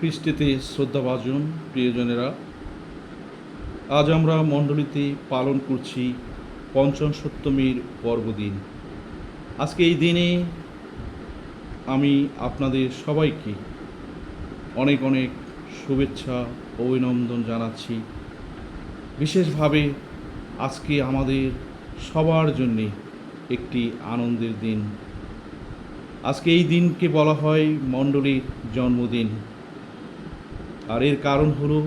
খ্রিস্টেতে শ্রদ্ধাভাজন প্রিয়জনেরা, আজ আমরা মণ্ডলীতে পালন করছি পঞ্চম সপ্তমীর পর্বদিন। আজকে এই দিনে আমি আপনাদের সবাইকে অনেক অনেক শুভেচ্ছা অভিনন্দন জানাচ্ছি। বিশেষভাবে আজকে আমাদের সবার জন্যে একটি আনন্দের দিন। আজকে এই দিনকে বলা হয় মণ্ডলীর জন্মদিন। আর এর কারণ হলো,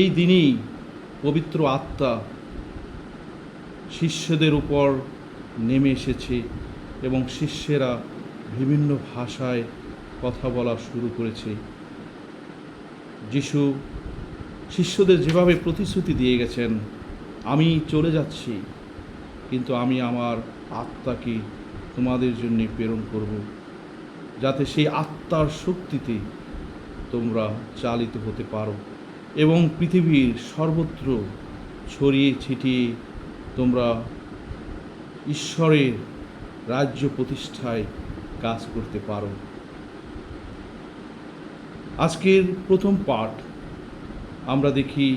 এই দিনেই পবিত্র আত্মা শিষ্যদের উপর নেমে এসেছে এবং শিষ্যেরা বিভিন্ন ভাষায় কথা বলা শুরু করেছে। যিশু শিষ্যদের যেভাবে প্রতিশ্রুতি দিয়ে গেছেন, আমি চলে যাচ্ছি, কিন্তু আমি আমার আত্মাকে তোমাদের জন্য প্রেরণ করব, যাতে সেই আত্মার শক্তিতে তোমরা চালিত হতে পারো এবং পৃথিবীর সর্বত্র ছড়িয়ে ছিটিয়ে তোমরা ঈশ্বরের রাজ্য প্রতিষ্ঠায় কাজ করতে পারো। আজকের প্রথম পাঠ আমরা দেখি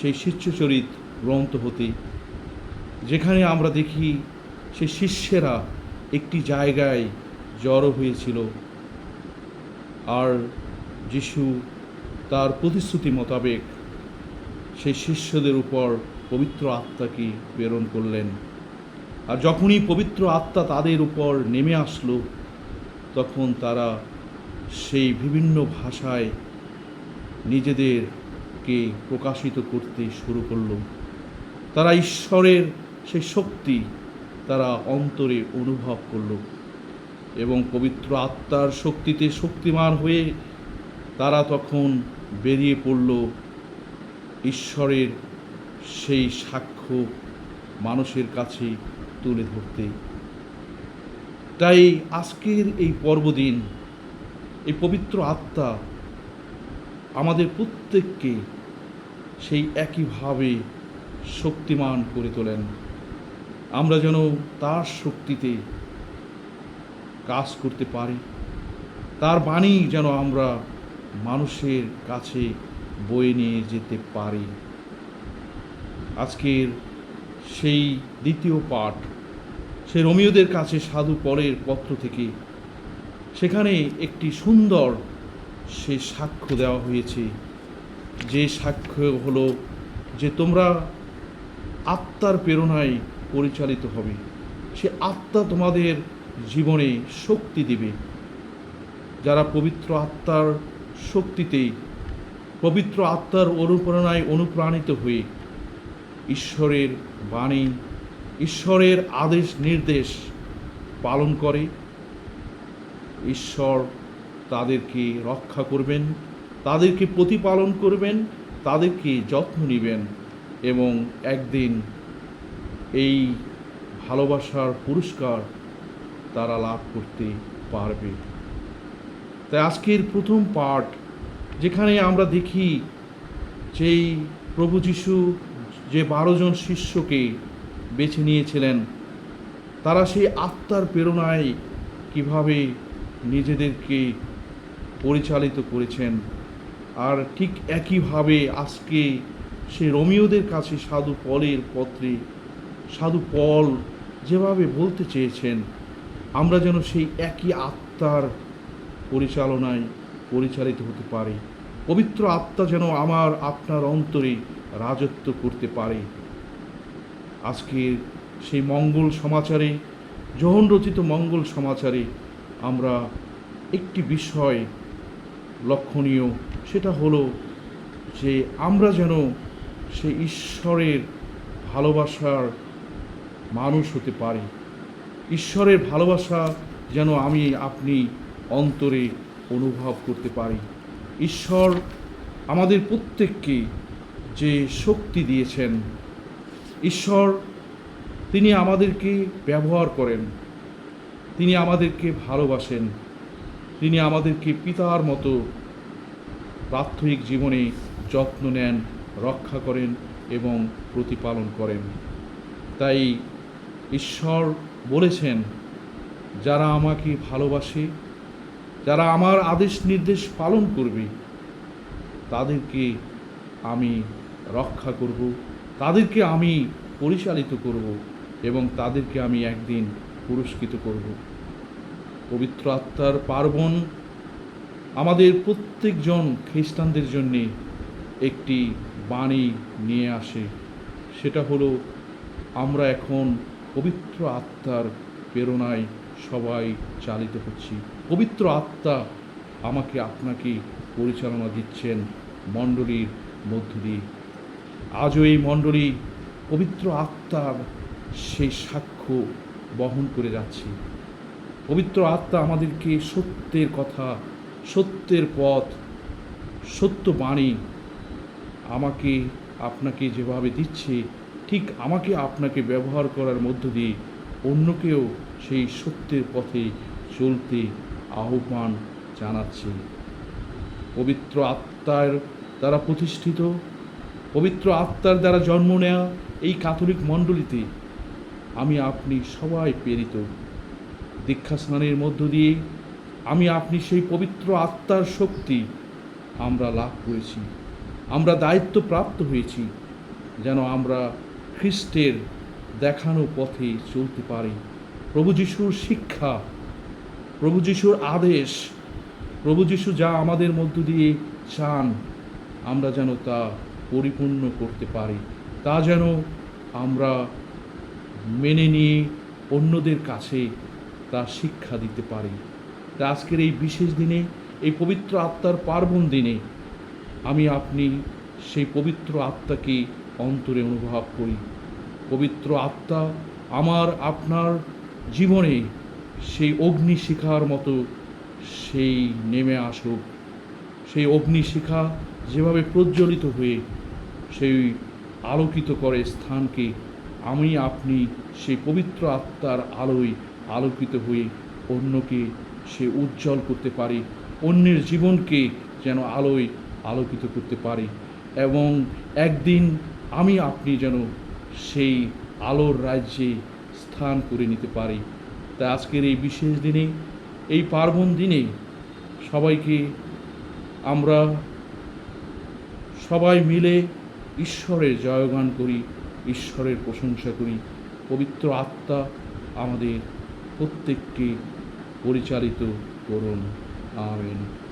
সেই শিষ্যচরিত গ্রন্থ হতে, যেখানে আমরা দেখি সেই শিষ্যেরা একটি জায়গায় জড়ো হয়েছিল। আর যিশু তার প্রতিশ্রুতি মোতাবেক সেই শিষ্যদের উপর পবিত্র আত্মাকে প্রেরণ করলেন। আর যখনই পবিত্র আত্মা তাদের উপর নেমে আসলো, তখন তারা সেই বিভিন্ন ভাষায় নিজেদেরকে প্রকাশিত করতে শুরু করল। তারা ঈশ্বরের সেই শক্তি তারা অন্তরে অনুভব করল এবং পবিত্র আত্মার শক্তিতে শক্তিমান হয়ে তারা তখন বেরিয়ে পড়ল ঈশ্বরের সেই সাক্ষ্য মানুষের কাছে তুলে ধরতে। তাই আজকের এই পর্বদিন, এই পবিত্র আত্মা আমাদের প্রত্যেককে সেই একইভাবে শক্তিমান করে তোলেন। আমরা যেন তার শক্তিতে কাজ করতে পারি। তার বাণী যেন আমরা মানুষের কাছে বয়ে নিয়ে যেতে পারি। আজকের সেই দ্বিতীয় পাঠ, সে রোমিওদের কাছে সাধু পরের পত্র থেকে। সেখানে একটি সুন্দর সে সাক্ষ্য দেওয়া হয়েছে। যে সাক্ষ্য হলো যে তোমরা আত্মার প্রেরণায় পরিচালিত হবে। সে আত্মা তোমাদের জীবনে শক্তি দিবে। যারা পবিত্র আত্মার শক্তিতে পবিত্র আত্মার অনুপ্রেরণায় অনুপ্রাণিত হয়ে ঈশ্বরের বাণী, ঈশ্বরের আদেশ নির্দেশ পালন করে। ঈশ্বর তাদেরকে রক্ষা করবেন, তাদেরকে প্রতিপালন করবেন, তাদেরকে যত্ন নেবেন এবং একদিন এই ভালোবাসার পুরস্কার তারা লাভ করতে পারবে। তাই আজকের প্রথম পাঠ, যেখানে আমরা দেখি যেই প্রভু যিশু যে বারো জন শিষ্যকে বেছে নিয়েছিলেন, তারা সেই আত্মার প্রেরণায় কীভাবে নিজেদেরকে পরিচালিত করেছেন। আর ঠিক একইভাবে আজকে সে রোমিওদের কাছে সাধু পলের পত্রে, সাধু পল যেভাবে বলতে চেয়েছেন, আমরা যেন সেই একই আত্মার পরিচালনায় পরিচালিত হতে পারি। পবিত্র আত্মা যেন আমার, আপনার অন্তরে রাজত্ব করতে পারে। আজকের সেই মঙ্গল সমাচারে যোহন রচিত মঙ্গল সমাচারে আমরা একটি বিষয় লক্ষণীয়, সেটা হলো যে আমরা যেন সে ঈশ্বরের ভালোবাসার মানুষ হতে পারি। ঈশ্বরের ভালোবাসা যেন আমি, আপনি অন্তরে অনুভব করতে পারি। ঈশ্বর আমাদের প্রত্যেককে যে শক্তি দিয়েছেন, ঈশ্বর তিনি আমাদেরকে ব্যবহার করেন, তিনি আমাদেরকে ভালোবাসেন, তিনি আমাদেরকে পিতার মতো প্রাথমিক জীবনে যত্ন নেন, রক্ষা করেন এবং প্রতিপালন করেন। তাই ঈশ্বর বলেছেন, যারা আমাকে ভালোবাসে যারা আমার আদেশ নির্দেশ পালন করবে, তাদেরকে আমি রক্ষা করব, তাদেরকে আমি পরিচালিত করব এবং তাদেরকে আমি একদিন পুরস্কৃত করব। পবিত্র আত্মার পার্বণ আমাদের প্রত্যেকজন খ্রিস্টানদের জন্যে একটি বাণী নিয়ে আসে। সেটা হলো, আমরা এখন পবিত্র আত্মার প্রেরণায় সবাই চালিত হচ্ছি। পবিত্র আত্মা আমাকে আপনাকে পরিচালনা দিচ্ছেন মণ্ডলীর মধ্য দিয়ে। আজও এই মণ্ডলী পবিত্র আত্মার সেই সাক্ষ্য বহন করে যাচ্ছে। পবিত্র আত্মা আমাদেরকে সত্যের কথা, সত্যের পথ, সত্য বাণী আমাকে আপনাকে যেভাবে দিচ্ছে, ঠিক আমাকে আপনাকে ব্যবহার করার মধ্য দিয়ে অন্যকেও সেই সত্যের পথে চলতে আহ্বান জানাচ্ছি। পবিত্র আত্মার দ্বারা প্রতিষ্ঠিত, পবিত্র আত্মার দ্বারা জন্ম নেওয়া এই কাথলিক মণ্ডলীতে আমি আপনি সবাই প্রেরিত। দীক্ষা স্নানের মধ্য দিয়ে আমি আপনি সেই পবিত্র আত্মার শক্তি আমরা লাভ করেছি। আমরা দায়িত্ব প্রাপ্ত হয়েছি যেন আমরা খ্রিস্টের দেখানো পথে চলতে পারি। প্রভু যিশুর শিক্ষা প্রভু যিশুর আদেশ, প্রভু যিশু যা আমাদের মধ্য দিয়ে চান, আমরা যেন তা পরিপূর্ণ করতে পারি। তা যেন আমরা মেনে নিয়ে অন্যদের কাছে তা শিক্ষা দিতে পারি। তা আজকের এই বিশেষ দিনে, এই পবিত্র আত্মার পার্বণ দিনে আমি আপনি সেই পবিত্র আত্মাকে অন্তরে অনুভব করি। পবিত্র আত্মা আমার, আপনার জীবনে সেই অগ্নিশিখার মতো সেই নেমে আসুক। সেই অগ্নিশিখা যেভাবে প্রজ্বলিত হয়ে সেই আলোকিত করে স্থানকে, আমি আপনি সেই পবিত্র আত্মার আলোয় আলোকিত হয়ে অন্যকে সে উজ্জ্বল করতে পারে, অন্যের জীবনকে যেন আলোয় আলোকিত করতে পারে এবং একদিন আমি আপনি যেন সেই আলোর রাজ্যে স্থান করে নিতে পারি। তাই আজকের এই বিশেষ দিনে, এই পার্বণ দিনে সবাইকে আমরা সবাই মিলে ঈশ্বরের জয়গান করি, ঈশ্বরের প্রশংসা করি। পবিত্র আত্মা আমাদের প্রত্যেককে পরিচালিত করুন। আমেন।